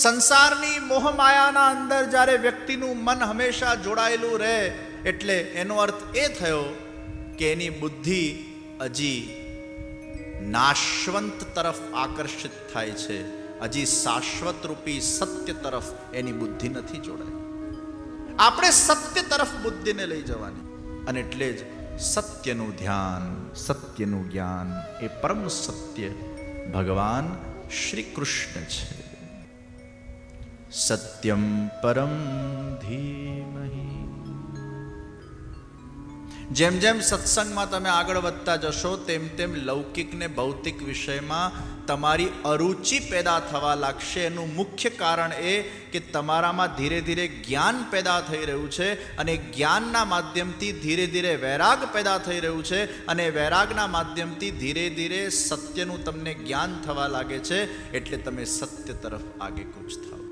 સંસારની મોહમાયાના અંદર જ્યારે વ્યક્તિનું મન હંમેશા જોડાયેલું રહે, એટલે એનો અર્થ એ થયો કે એની બુદ્ધિ હજી નાશવંત તરફ આકર્ષિત થાય છે. હજી શાશ્વત રૂપી સત્ય તરફ એની બુદ્ધિ નથી જોડાય આપણે સત્ય તરફ બુદ્ધિને લઈ જવાની. અને એટલે જ સત્યનું ધ્યાન, સત્યનું જ્ઞાન એ પરમ સત્ય ભગવાન શ્રી કૃષ્ણ છે. સત્યમ પરમ ધીમહિ. જેમ જેમ સત્સંગમાં તમે આગળ વધતા જશો, તેમ તેમ લૌકિક ને ભૌતિક વિષયમાં તમારી અરુચિ પેદા થવા લાગશે. એનું મુખ્ય કારણ એ કે તમારામાં ધીરે ધીરે જ્ઞાન પેદા થઈ રહ્યું છે અને જ્ઞાનના માધ્યમથી ધીરે ધીરે વૈરાગ પેદા થઈ રહ્યું છે અને વૈરાગના માધ્યમથી ધીરે ધીરે સત્યનું તમને જ્ઞાન થવા લાગે છે એટલે તમે સત્ય તરફ આગે કૂચ થાઓ.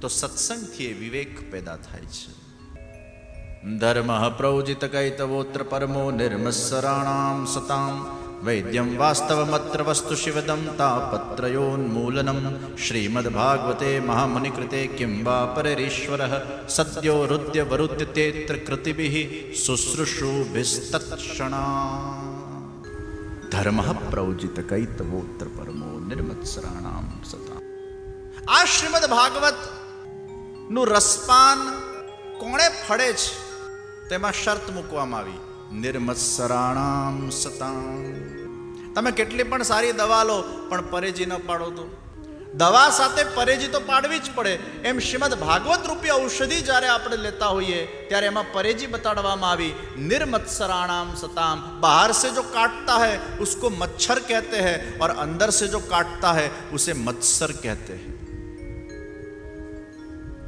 તો સત્સંગથી એ વિવેક પેદા થાય છે. પરમો નિર્મત્સરાણામ સતામ વૈદ્યમ વાસ્તવમત્ર વસ્તુ શિવદમ તાપત્રયોન્મૂલનમ શ્રીમદ્ભાગવતે મહામુનિકૃતે કિં વા પરેરીશ્વર સદ્યો હૃદય વરુદ્યતેત્ર કૃતિભિ શુશ્રુષુભિસ્તત્ક્ષણા ધર્મ પ્રૌજિત કૈતવોત્ર પરમો નિર્મત્સરાણામ સતામ આ શ્રીમદ ભાગવતનું રસપાન કોણે ફળે છે તેમાં શરત મૂકવામાં આવી. નિર્મત્સરાણામ સતામ. તમે કેટલી પણ સારી દવા લો, પણ પરેજી ન પાડો તો. દવા સાથે પરેજી તો પાડવી જ પડે. એમ શ્રીમદ ભાગવત રૂપી ઔષધિ જ્યારે આપણે લેતા હોઈએ, ત્યારે એમાં પરેજી બતાડવામાં આવી. નિર્મત્સરાણામ સતામ. બહાર સે જો કાટતા હૈ, ઉસકો મચ્છર કહેતે હૈ, ઓર અંદર સે જો કાટતા હૈ, ઉસે મચ્છર કહેતે હૈ.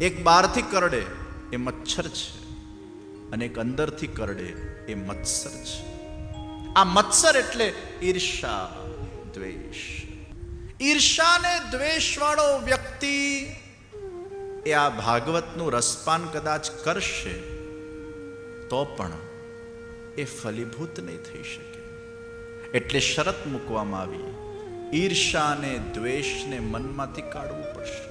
એક બારથી કરડે, એ મચ્છર છે. અને એક અંદરથી કરડે એ મત્સર છે. આ મત્સર એટલે ઈર્ષા, દ્વેષ. ઈર્ષા ને દ્વેષ વાળો વ્યક્તિ એ આ ભાગવતનું રસપાન કદાચ કરશે, તો પણ એ ફલીભૂત નહીં થઈ શકે. એટલે શરત મૂકવામાં આવી ઈર્ષા ને દ્વેષને મનમાંથી કાઢવું પડશે.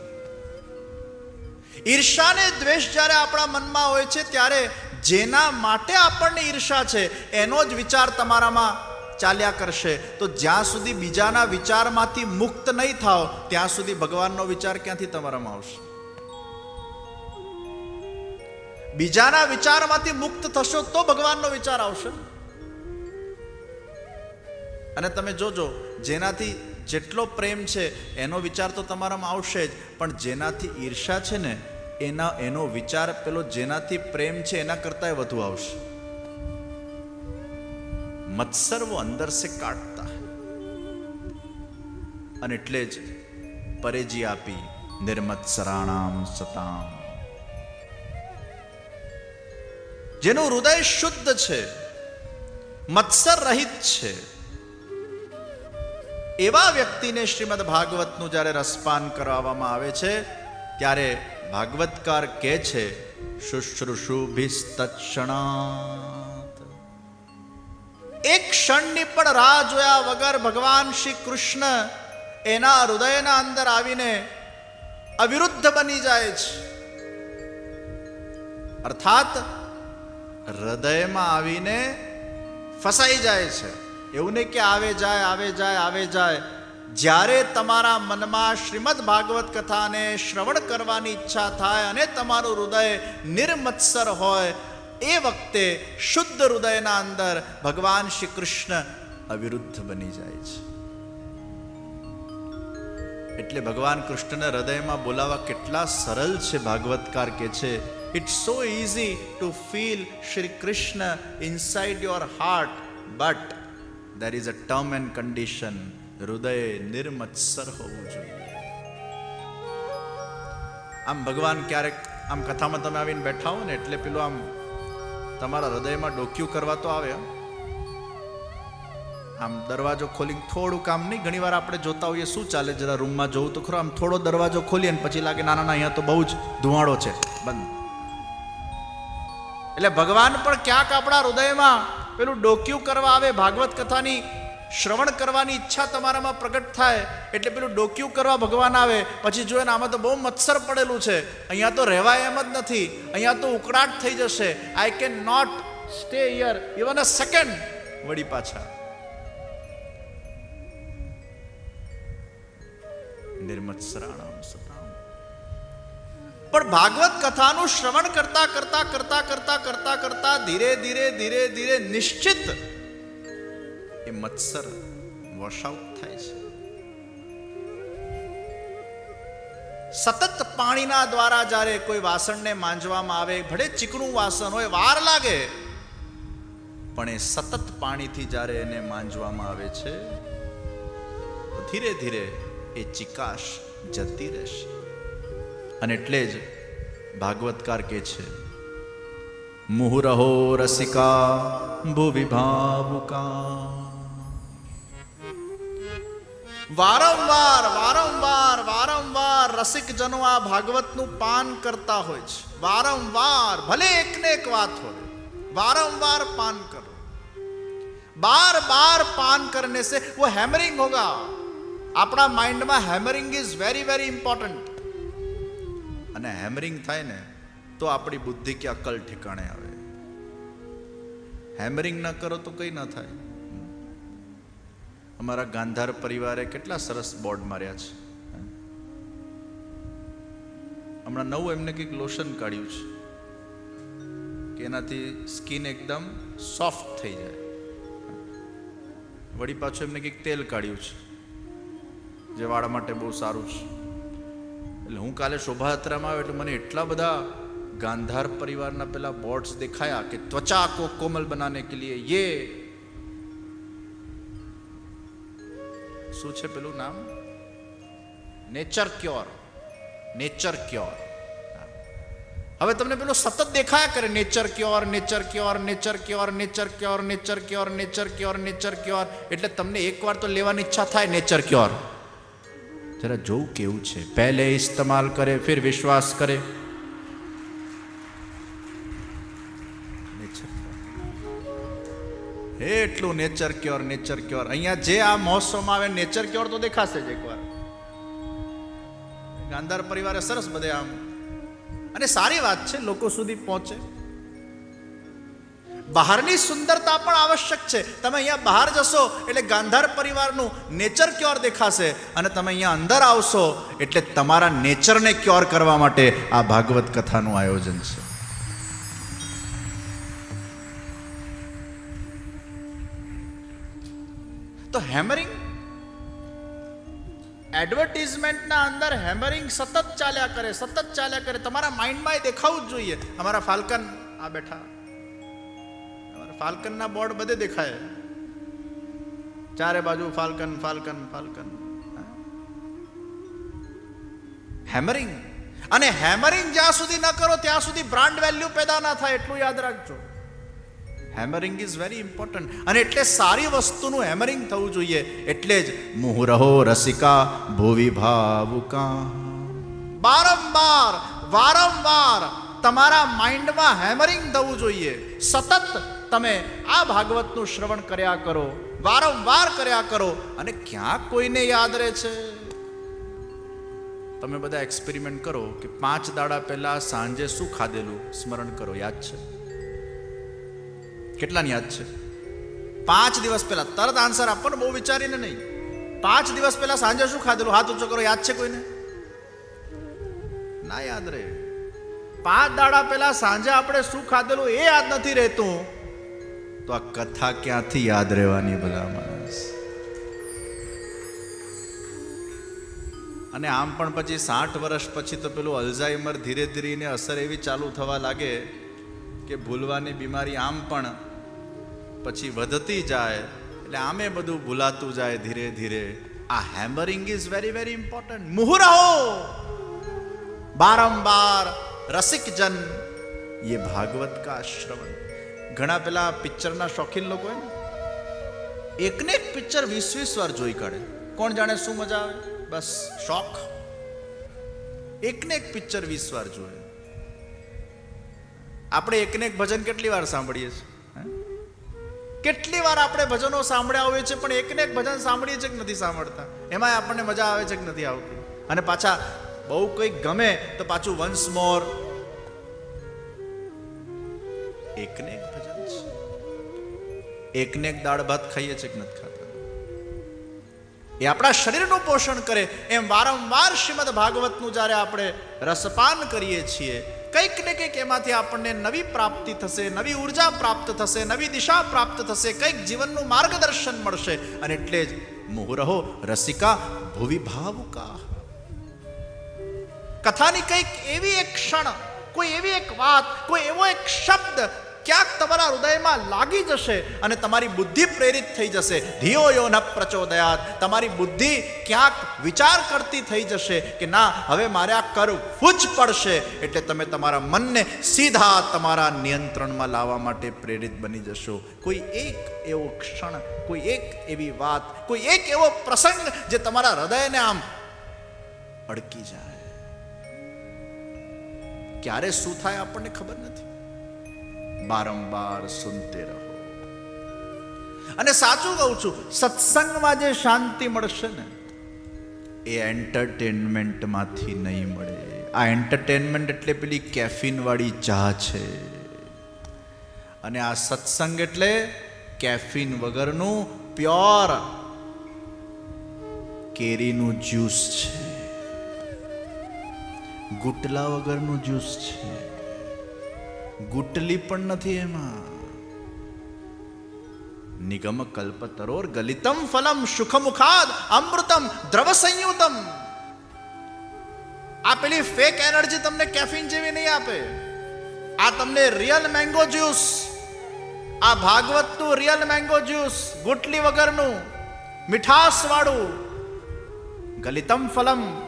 ઈર્ષા ને દ્વેષ જ્યારે આપણા મનમાં હોય છે, ત્યારે જેના માટે આપણને ઈર્ષા છે, એનો જ વિચાર તમારામાં ચાલ્યા કરશે. તો જ્યાં સુધી બીજાના વિચારમાંથી મુક્ત નહીં થાવ ત્યાં સુધી ભગવાનનો વિચાર ક્યાંથી તમારામાં આવશે? બીજાના વિચારમાંથી મુક્ત થશો તો ભગવાનનો વિચાર આવશે. અને તમે જોજો, જેનાથી જેટલો પ્રેમ છે, એનો વિચાર તો તમારામાં આવશે જ, પણ જેનાથી ઈર્ષા છે ને એના, એનો વિચાર પેલો જેનાથી પ્રેમ છે એના કરતાં વધુ આવશે. મત્સર અંદર સે કાઢતા. અને એટલે જ પરેજી આપી નિર્મત્સરાણામ સતામ. જેનું હૃદય શુદ્ધ છે, મત્સર રહિત છે. એવા વ્યક્તિને શ્રીમદ ભાગવતનું જ્યારે રસપાન કરાવવામાં આવે છે, ત્યારે ભાગવતકાર કહે છે શુશ્રુષુભિસ્તક્ષણાત એક ક્ષણની પણ રાહ જોયા વગર ભગવાન શ્રી કૃષ્ણ એના હૃદયના અંદર આવીને અવિરુદ્ધ બની જાય છે. અર્થાત, હૃદયમાં આવીને ફસાઈ જાય છે. એવું નહીં કે આવે જાય આવે જાય આવે જાય. જ્યારે તમારા મનમાં શ્રીમદ ભાગવત કથાને શ્રવણ કરવાની ઈચ્છા થાય અને તમારું હૃદય નિર્મત્સર હોય, એ વખતે શુદ્ધ હૃદયના અંદર ભગવાન શ્રી કૃષ્ણ અવિરુદ્ધ બની જાય છે. એટલે ભગવાન કૃષ્ણને હૃદયમાં બોલાવા કેટલા સરળ છે ભાગવતકાર કે છે. It's so easy to feel Shri Krishna inside your heart but there is a term and condition હૃદય નિર્મત્સર હોવું જોઈએ. આમ ભગવાન ક્યારેક આમ કથામાં તમે આવીને બેઠા હો ને એટલે પેલું આમ તમારા હૃદયમાં ડોક્યું કરવા તો આવે. આમ દરવાજો ખોલીને થોડું કામ નહીં, ઘણીવાર આપણે જોતા હોઈએ શું ચાલે જરા રૂમમાં જોવું તો ખરો, આમ થોડો દરવાજો ખોલીએ ને પછી લાગે ના ના ના અહીંયા તો બહુ જ ધુવાડો છે. બંધ. એટલે ભગવાન પણ ક્યાંક આપણા હૃદયમાં પેલું ડોક્યું કરવા આવે, ભાગવત કથાની શ્રવણ કરવાની ઈચ્છા તમારામાં પ્રગટ થાય, એટલે પેલું ડોક્યુ કરવા ભગવાન આવે, પછી જોયે ને આમાં તો બહુ મત્સર પડેલું છે. અહીંયા તો રહેવાય એમ જ નથી. અહીંયા તો ઉકળાટ થઈ જશે. I can not stay here even a second વળી પાછા. નિર્મત્સરાણામ સતામ. પણ ભાગવત કથાનું શ્રવણ કરતા કરતા કરતા કરતા કરતા કરતા ધીરે ધીરે ધીરે ધીરે નિશ્ચિત એ મત્સર વોશઆઉટ થાય છે. સતત પાણીના દ્વારા જ્યારે કોઈ વાસણને માંજવામાં આવે, ભલે ચીકણું વાસણ હોય, વાર લાગે, પણ એ સતત પાણીથી જ્યારે એને માંજવામાં આવે છે, તો ધીરે ધીરે એ ચિકાશ જતી રહેશે. અને એટલે જ ભાગવતકાર કે છે, મુહુરહો રસિકા ભુવિ ભાવુકા વારંવાર વારંવાર વારંવાર રસિકજનો આ ભાગવતનું પાન કરતા હોય છે. વારંવાર, ભલે એકને એક વાત હોય, વારંવાર પાન કરો. બાર બાર પાન કરને સે વો હેમરિંગ હોગા. આપણા માઇન્ડમાં hammering is very very important. અને હેમરિંગ થાય ને, તો આપણી બુદ્ધિ કે અકલ ઠેકાણે આવે. હેમરિંગ ન કરો તો કંઈ ન થાય. અમારા ગાંધાર પરિવારે કેટલા સરસ બોર્ડ માર્યા છે. હમણાં નવું એમને કંઈક લોશન કાઢ્યું છે કે એનાથી સ્કિન એકદમ સોફ્ટ થઈ જાય. વળી પાછું એમને કંઈક તેલ કાઢ્યું છે જે વાળા માટે બહુ સારું છે. એટલે હું કાલે શોભાયાત્રામાં આવ્યો એટલે મને એટલા બધા ગાંધાર પરિવારના પેલા બોર્ડ્સ દેખાયા કે ત્વચા કો કોમલ બનાને કે લીએ યે શું છે પેલું નામ નેચર ક્યોર નેચર ક્યોર હવે તમને પેલું સતત દેખાયા કરે nature cure nature cure nature cure nature cure nature cure nature cure nature cure એટલે તમને એકવાર તો લેવાની ઈચ્છા થાય નેચર ક્યોર જરા જોવું કેવું છે પહેલે ઇસ્તેમાલ કરે ફિર વિશ્વાસ કરે એટલું નેચર ક્યોર નેચર ક્યોર અહીંયા જે આ મહોત્સવમાં આવે નેચર ક્યોર તો દેખાશે જ એકવાર. ગાંધાર પરિવારે સરસ બધે આમ. અને સારી વાત છે, લોકો સુધી પહોંચે. બહારની સુંદરતા પણ આવશ્યક છે. તમે અહીંયા બહાર જશો એટલે ગાંધાર પરિવારનું નેચર ક્યોર દેખાશે અને તમે અહીંયા અંદર આવશો એટલે તમારા નેચરને ક્યોર કરવા માટે આ ભાગવત કથાનું આયોજન છે. તો હેમરિંગ એડવર્ટિઝમેન્ટના અંદર હેમરિંગ સતત ચાલ્યા કરે, સતત ચાલ્યા કરે. તમારા માઇન્ડમાં દેખાવું જ જોઈએ. અમારા ફાલ્કન, આ બેઠા. ફાલ્કનના બોર્ડ બધે દેખાય. ચારે બાજુ ફાલ્કન ફાલ્કન ફાલ્કન. હેમરિંગ અને હેમરિંગ જ્યાં સુધી ન કરો, ત્યાં સુધી બ્રાન્ડ વેલ્યુ પેદા ના થાય, એટલું યાદ રાખજો. હેમરિંગ ઇઝ વેરી ઇમ્પોર્ટન્ટ અને એટલે સારી વસ્તુનું હેમરિંગ થવું જોઈએ. એટલે જ મુહુરહો રસિકા ભુવિ ભાવુકા. વારંવાર વારંવાર તમારા માઇન્ડમાં હેમરિંગ થવું જોઈએ. સતત તમે આ ભાગવતનું શ્રવણ કર્યા કરો, વારંવાર કર્યા કરો, અને ક્યાં કોઈને યાદ રહે છે? તમે બધા એક્સપેરિમેન્ટ કરો કે પાંચ દાડા પહેલા સાંજે શું ખાધેલું? સ્મરણ કરો, યાદ છે? કેટલાની યાદ છે? પાંચ દિવસ પહેલા. તરત આન્સર આપવાનો, બહુ વિચારીને નહીં. પાંચ દિવસ પહેલા સાંજે શું ખાધેલું? હાથ ઊંચો કરો, યાદ છે કોઈને? ના યાદ રહે. પાંચ દાડા પહેલા સાંજે આપણે શું ખાધેલું એ યાદ નથી રહેતું. તો આ કથા ક્યાંથી યાદ રહેવાની ભલા માણસ? અને આમ પણ પછી સાઠ વર્ષ પછી તો પેલું અલ્ઝાઇમર ધીરે ધીરે અસર એવી ચાલુ થવા લાગે કે ભૂલવાની બીમારી આમ પણ પછી વધતી જાય, એટલે આમે બધું ભૂલાતું જાય ધીરે ધીરે. આ hammering is very very important મુહુરાહો! બારંબાર રસિકજન એ ભાગવત કા શ્રવણ. ઘણા પેલા પિક્ચરના શોખીન લોકો હોય ને, એકને એક પિક્ચર વીસ વીસ વાર જોઈ કાઢે. કોણ જાણે શું મજા આવે? બસ, શોખ. એકને એક પિક્ચર વીસ વાર જોયે આપણે એકને એક ભજન કેટલી વાર સાંભળીએ છીએ? કેટલી વાર આપણે ભજનો સાંભળ્યા હોઈએ છીએ, પણ એકને એક ભજન સાંભળીએ છે કે નથી સાંભળતા? એમાં આપણને મજા આવે છે કે નથી આવતી? અને પાછા, બહુ કંઈક ગમે તો પાછું વન્સ મોર એકને એક ભજન છે. એકને એક દાળ ભાત ખાઈએ છીએ કે નથી ખાતા? એ આપણા શરીરનું પોષણ કરે, એમ વારંવાર શ્રીમદ ભાગવતનું જ્યારે આપણે રસપાન કરીએ છીએ કંઈક ને કંઈક એમાંથી આપણને નવી પ્રાપ્તિ થશે, નવી ઊર્જા પ્રાપ્ત થશે, નવી દિશા પ્રાપ્ત થશે, કંઈક જીવનનું માર્ગદર્શન મળશે. અને એટલે જ મુહુરહો રસિકા, ભુવિ ભાવુકા. કથાની કંઈક એવી એક ક્ષણ, કોઈ એવી એક વાત, કોઈ એવો એક શબ્દ ક્યાંક તમારા હૃદયમાં લાગી જશે અને તમારી બુદ્ધિ પ્રેરિત થઈ જશે. ધિયો ન પ્રચોદયાત. તમારી બુદ્ધિ ક્યાંક વિચાર કરતી થઈ જશે કે ના, હવે મારે આ કરવું જ પડશે. એટલે તમે તમારા મનને સીધા તમારા નિયંત્રણમાં લાવવા માટે પ્રેરિત બની જશો. કોઈ એક એવો ક્ષણ, કોઈ એક એવી વાત, કોઈ એક એવો પ્રસંગ જે તમારા હૃદયને આમ અડકી જાય. ક્યારે શું થાય આપણને ખબર નથી. બારંબાર સુનતે રહો. અને સાચું કહું છું, સત્સંગમાં જે શાંતિ મળશે ને, એ એન્ટરટેનમેન્ટમાંથી નહીં મળે. આ એન્ટરટેનમેન્ટ એટલે પેલી કેફીનવાળી ચા છે. અને આ સત્સંગ એટલે કેફીન વગરનું પ્યોર કેરીનું જ્યુસ છે. ગુટલા વગરનું જ્યુસ છે. ગુટલી પણ નથી એમાં. નિગમ કલ્પતરોર ગલિતમ ફલમ સુખમુખાદ અમૃતમ દ્રવ સંયુતમ. આ પેલી ફેક એનર્જી તમને કેફીન જેવી નહીં આપે. આ તમને રિયલ મેંગો જ્યુસ આ ભાગવતનું રિયલ મેંગો જ્યુસ ગુટલી વગરનું મીઠાસ વાળું ગલિતમ ફલમ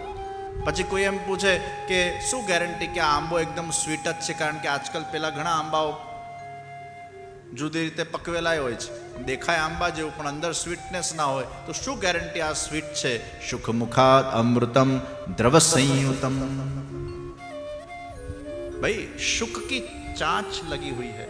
પછી કોઈ એમ પૂછે કે શું ગેરંટી કે આ આંબો એકદમ સ્વીટ જ છે? કારણ કે આજકાલ પેલા ઘણા આંબાઓ જુદી રીતે પકવેલાય હોય છે. દેખાય આંબા જેવું, પણ અંદર સ્વીટનેસ ના હોય. તો શું ગેરંટી આ સ્વીટ છે? સુખમુખાત અમૃતમ દ્રવ સંયુતમ ભાઈ શુક કી ચાંચ લગી હુઈ હૈ.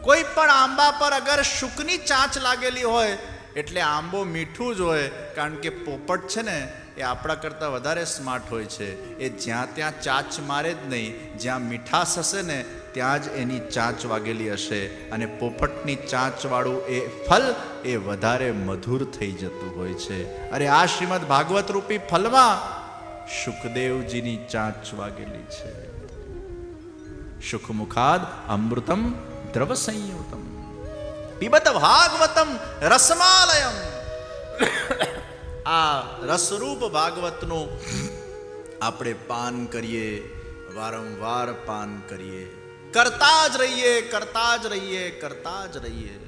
કોઈ પણ આંબા પર અગર શુકની ચાંચ લાગેલી હોય, એટલે આંબો મીઠું જ હોય, કારણ કે પોપટ છે ને એ આપણા કરતાં વધારે સ્માર્ટ હોય છે. એ જ્યાં ત્યાં ચાંચ મારે જ નહીં, જ્યાં મીઠાશ હશે ને, ત્યાં જ એની ચાંચ વાગેલી હશે. અને પોપટની ચાંચવાળું એ ફલ એ વધારે મધુર થઈ જતું હોય છે. અરે આ શ્રીમદ ભાગવત રૂપી ફલમાં સુખદેવજીની ચાંચ વાગેલી છે. સુખમુખાદ અમૃતમ દ્રવ સંયુતમ. પીબત ભાગવતમ રસમાલયમ. આ રસરૂપ ભાગવતનું આપણે પાન કરીએ, વારંવાર પાન કરીએ. કરતા જ રહીએ, કરતા જ રહીએ, કરતા જ રહીએ.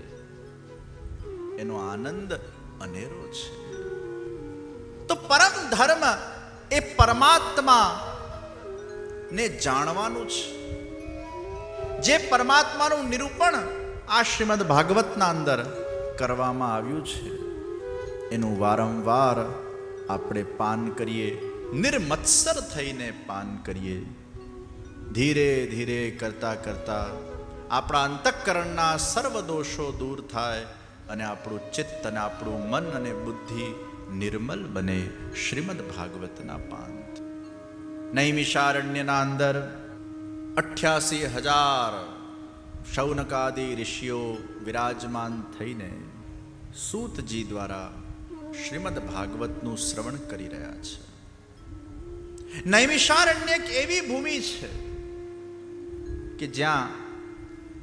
એનો આનંદ અનેરો છે. તો પરમ ધર્મ એ પરમાત્મા ને જાણવાનું છે. જે પરમાત્માનું નિરૂપણ આ શ્રીમદ ભાગવતના અંદર કરવામાં આવ્યું છે. એનું વારંવાર આપણે પાન કરીએ, નિર્મત્સર થઈને પાન કરીએ. ધીરે ધીરે કરતા કરતા આપણા અંતઃકરણના સર્વ દોષો દૂર થાય અને આપણું ચિત્ત અને આપણું મન અને બુદ્ધિ નિર્મલ બને શ્રીમદ ભાગવતના પાન નૈમિષારણ્યના અંદર અઠ્યાસી હજાર શૌનકાદિ ઋષિઓ વિરાજમાન થઈને સૂતજી દ્વારા શ્રીમદ ભાગવતનું શ્રવણ કરી રહ્યા છે. નૈમિષારણ્ય એક એવી ભૂમિ છે કે જ્યાં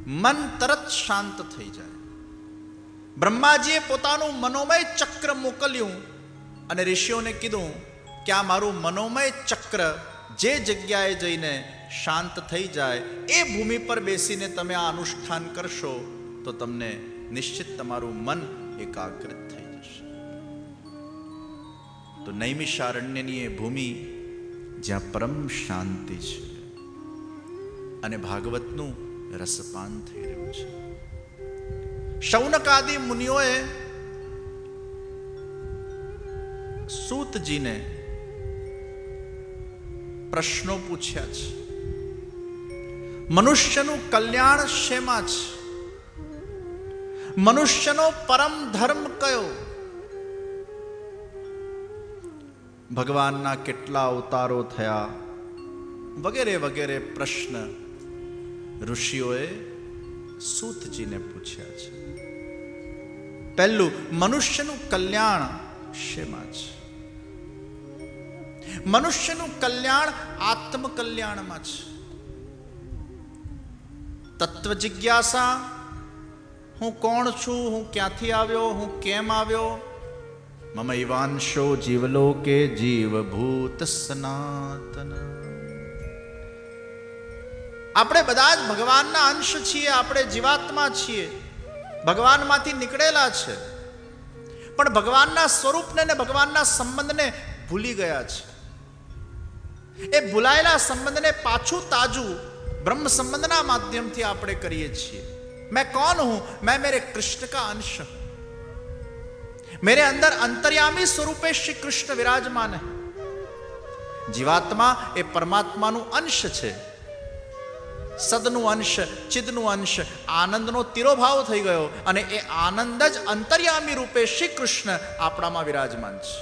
મન તરત શાંત થઈ જાય. બ્રહ્માજીએ પોતાનું મનોમય ચક્ર મોકલ્યું અને ઋષિઓને કીધું કે આ મારું મનોમય ચક્ર જે જગ્યાએ જઈને શાંત થઈ જાય, એ ભૂમિ પર બેસીને તમે આ અનુષ્ઠાન કરશો તો તમને નિશ્ચિત તમારું મન જશે તો નૈમિષારણ્યની એ ભૂમિ જ્યાં પરમ શાંતિ છે અને ભાગવતનું રસપાન થઈ રહ્યું છે. શૌનકાદિ મુનિઓએ સૂતજીને પ્રશ્નો પૂછ્યા છે. મનુષ્યનું કલ્યાણ શેમાં છે? મનુષ્યનો પરમ ધર્મ કયો? ભગવાનના કેટલા અવતારો થયા? વગેરે વગેરે પ્રશ્ન ઋષિઓએ સૂતજીને પૂછ્યા છે. પહેલું, મનુષ્યનું કલ્યાણ શેમાં છે? મનુષ્યનું કલ્યાણ આત્મ કલ્યાણમાં છે. તત્વ જિજ્ઞાસા હું કોણ છું, હું ક્યાંથી આવ્યો, હું કેમ આવ્યો? મમ ઇવાંશો જીવલોકે જીવભૂત સનાતન આપણે બધા જ ભગવાનના અંશ છીએ, આપણે જીવાત્મા છીએ, ભગવાનમાંથી નીકળેલા છે. પણ ભગવાનના સ્વરૂપને ને ભગવાનના સંબંધને ભૂલી ગયા છે. એ ભૂલાયેલા સંબંધને પાછું તાજું બ્રહ્મ સંબંધના માધ્યમથી આપણે કરીએ છીએ. મેં કોણ હું? મેં મેરે કૃષ્ણ કા અંશ. હું मेरे अंदर अंतर्यामी स्वरूपे श्री कृष्ण विराजमान है જીવાત્મા એ પરમાત્માનું અંશ છે સદનું અંશ ચિદનું અંશ આનંદનો તિરોભાવ થઈ ગયો અને એ આનંદ જ અંતર્યામી રૂપે શ્રી કૃષ્ણ આપણામાં વિરાજમાન છે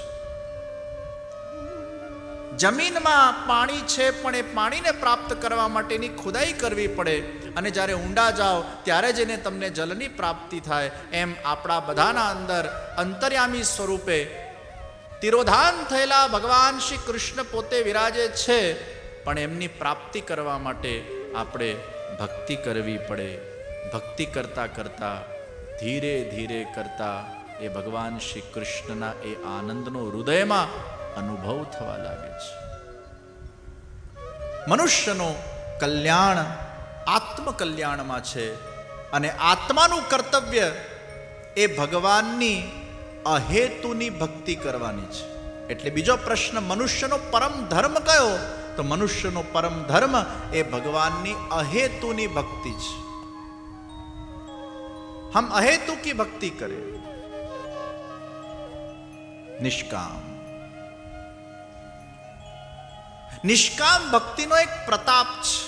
જમીનમાં પાણી છે પણ એ પાણીને પ્રાપ્ત કરવા માટેની ખુદાઈ કરવી પડે. અને જ્યારે ઊંડા જાઓ, ત્યારે જ એને તમને જલની પ્રાપ્તિ થાય. એમ આપણા બધાના અંદર અંતર્યામી સ્વરૂપે તિરોધાન થયેલા ભગવાન શ્રી કૃષ્ણ પોતે વિરાજે છે, પણ એમની પ્રાપ્તિ કરવા માટે આપણે ભક્તિ કરવી પડે. ભક્તિ કરતા કરતાં, ધીરે ધીરે કરતા એ ભગવાન શ્રી કૃષ્ણના એ આનંદનો હૃદયમાં અનુભવ થવા લાગે છે. મનુષ્યનો કલ્યાણ આત્મકલ્યાણમાં છે અને આત્માનું કર્તવ્ય એ ભગવાનની અહેતુની ભક્તિ કરવાની છે. એટલે બીજો પ્રશ્ન, મનુષ્યનો પરમ ધર્મ કયો? તો મનુષ્યનો પરમ ધર્મ એ ભગવાનની અહેતુની ભક્તિ છે. હમ અહેતુ કી ભક્તિ કરે? નિષ્કામ. નિષ્કામ ભક્તિનો એક પ્રતાપ છે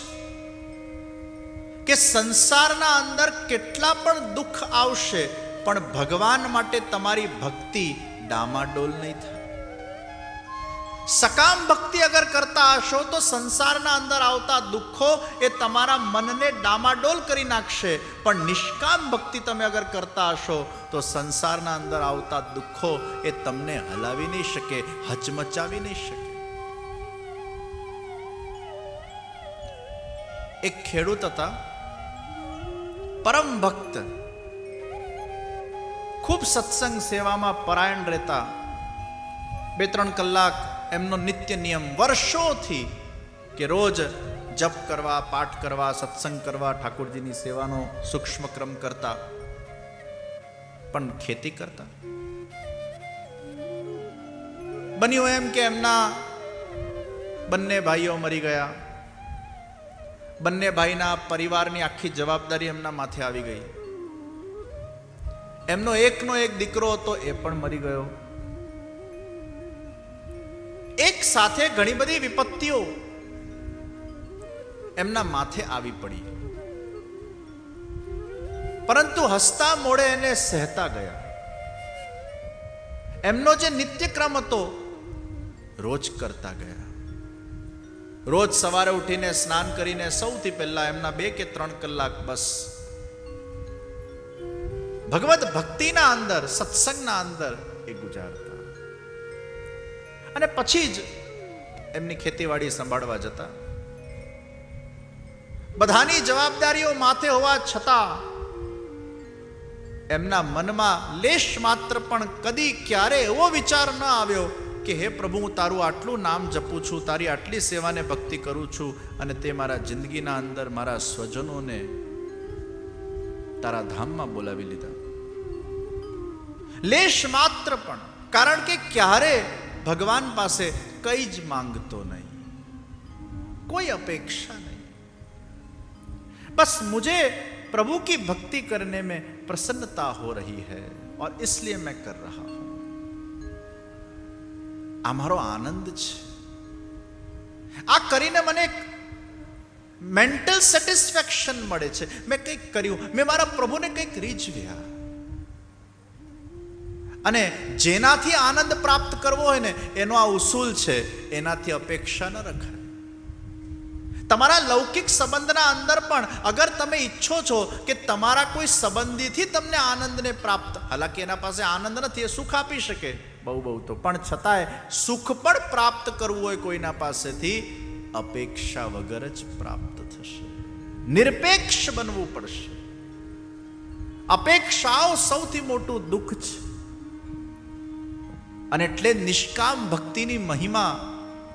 કે સંસારના અંદર કેટલા પણ દુઃખ આવશે, પણ ભગવાન માટે તમારી ભક્તિ ડામાડોલ નહીં થાય. સકામ ભક્તિ અગર કરતા હશો તો સંસારના અંદર આવતા દુઃખો એ તમારા મનને ડામાડોલ કરી નાખશે, પણ નિષ્કામ ભક્તિ તમે અગર કરતા હશો તો સંસારના અંદર આવતા દુઃખો એ તમને હલાવી નહીં શકે, હચમચાવી નહીં શકે. એક ખેડૂત હતા. પરમ ભક્ત. ખૂબ સત્સંગ સેવામાં પરાયણ રહેતા. બે ત્રણ કલાક એમનો નિત્ય નિયમ વર્ષોથી કે રોજ જપ કરવા, પાઠ કરવા, સત્સંગ કરવા, ઠાકોરજીની સેવાનો સૂક્ષ્મ ક્રમ કરતા. પણ ખેતી કરતા. બન્યું એમ કે એમના બંને ભાઈઓ મરી ગયા. બંને ભાઈના પરિવારની આખી જવાબદારી એમના માથે આવી ગઈ. એમનો એકનો એક દીકરો હતો એ પણ મરી ગયો. એક સાથે ઘણી બધી વિપત્તિઓ એમના માથે આવી પડી. પરંતુ હસતા મોડે એને સહેતા ગયા. એમનો જે નિત્યક્રમ હતો, રોજ કરતા ગયા. રોજ સવારે ઉઠીને સ્નાન કરીને સૌથી પહેલા એમના બે કે ત્રણ કલાક બસ. ભગવત ભક્તિના અંદર, સત્સંગના અંદર એ ગુજારતા. અને પછી જ એમની ખેતીવાડી સંભાળવા જતા. બધાની જવાબદારીઓ માથે હોવા છતાં એમના મનમાં લેશ માત્ર પણ કદી ક્યારે એવો વિચાર ન આવ્યો કે હે પ્રભુ હું તારું આટલું નામ જપું છું તારી આટલી સેવાને ભક્તિ કરું છું અને તે મારા જિંદગીના અંદર મારા સ્વજનોને તારા ધામમાં બોલાવી લીધા લેશ માત્ર પણ કારણ કે ક્યારે ભગવાન પાસે કઈ જ માંગતો નહીં કોઈ અપેક્ષા नहीं बस मुझे प्रभु की भक्ति करने में प्रसन्नता हो रही है और इसलिए मैं कर रहा हूँ આ મારો આનંદ છે. આ કરીને મને એક મેન્ટલ સેટિસ્ફેક્શન મળે છે. મેં કંઈક કર્યું. મેં મારા પ્રભુને કંઈક રીઝવ્યા. અને જેનાથી આનંદ પ્રાપ્ત કરવો હોય ને, એનો આ ઉસૂલ છે, એનાથી અપેક્ષા ન રખાય. તમારા લૌકિક સંબંધના અંદર પણ અગર તમે ઈચ્છો છો કે તમારા કોઈ સંબંધીથી તમને આનંદને પ્રાપ્ત, હાલાકી એના પાસે આનંદ નથી, એ સુખ આપી શકે. બહુ બહુ તો. પણ છતાંય સુખ પણ પ્રાપ્ત કરવું હોય કોઈના પાસેથી, અપેક્ષા વગર જ પ્રાપ્ત થશે. નિરપેક્ષ બનવું પડશે. અપેક્ષાઓ સૌથી મોટું દુઃખ છે. અને એટલે નિષ્કામ ભક્તિની મહિમા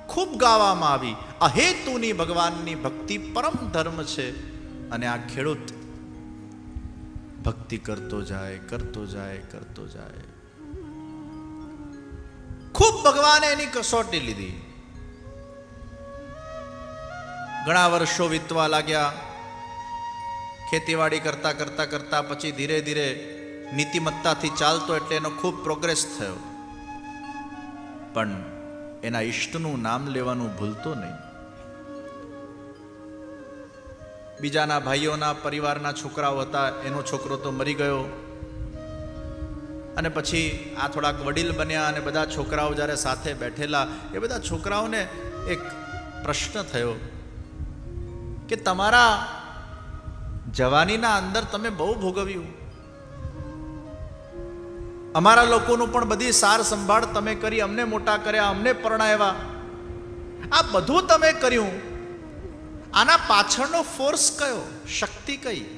ખૂબ ગાવામાં આવી. અહેતુની ભગવાનની ભક્તિ પરમ ધર્મ છે. અને આ ખેડૂત ભક્તિ કરતો જાય કરતો જાય કરતો જાય. ખૂબ ભગવાને એની કસોટી લીધી. ઘણા વર્ષો વીતવા લાગ્યા. ખેતીવાડી કરતા કરતા કરતા પછી ધીરે ધીરે નીતિમત્તાથી ચાલતો એટલે એનો ખૂબ પ્રોગ્રેસ થયો. પણ એના ઈષ્ટનું નામ લેવાનું ભૂલતો નહીં. બીજાના ભાઈઓના, પરિવારના છોકરાઓ હતા, એનો છોકરો તો મરી ગયો. અને પછી આ થોડાક વડીલ બન્યા અને બધા છોકરાઓ જ્યારે સાથે બેઠેલા, એ બધા છોકરાઓને એક પ્રશ્ન થયો કે તમારા જવાનીના અંદર તમે બહુ ભોગવ્યું. અમારા લોકોનું પણ બધી સાર સંભાળ તમે કરી, અમને મોટા કર્યા, અમને પરણાવ્યા. આ બધું તમે કર્યું. આના પાછળનો ફોર્સ કયો? શક્તિ કઈ?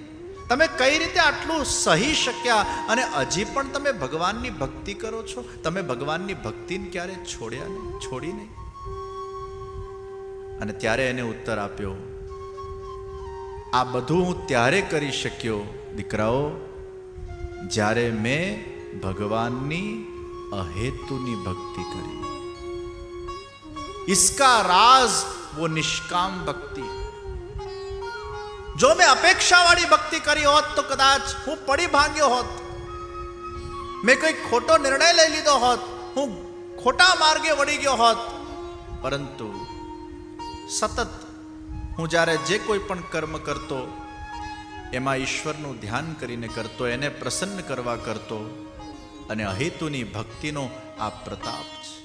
તમે કઈ રીતે આટલું સહી શક્યા? અને હજી પણ તમે ભગવાનની ભક્તિ કરો છો? તમે ભગવાનની ભક્તિને ક્યારે છોડ્યા નહીં? છોડી નહીં? અને ત્યારે એને ઉત્તર આપ્યો, આ બધું હું ત્યારે કરી શક્યો, દીકરાઓ, જ્યારે મેં ભગવાનની અહેતુની ભક્તિ કરી. ઇસકા રાઝ વો નિષ્કામ ભક્તિ. જો મેં અપેક્ષાવાળી ભક્તિ કરી હોત તો કદાચ હું પડી ભાંગ્યો હોત. મેં કોઈ ખોટો નિર્ણય લઈ લીધો હોત. હું ખોટા માર્ગે વળી ગયો હોત. પરંતુ સતત હું જ્યારે જે કોઈ પણ કર્મ કરતો, એમાં ઈશ્વરનું ધ્યાન કરીને કરતો, એને પ્રસન્ન કરવા કરતો, અને અહેતુની ભક્તિનો આ પ્રતાપ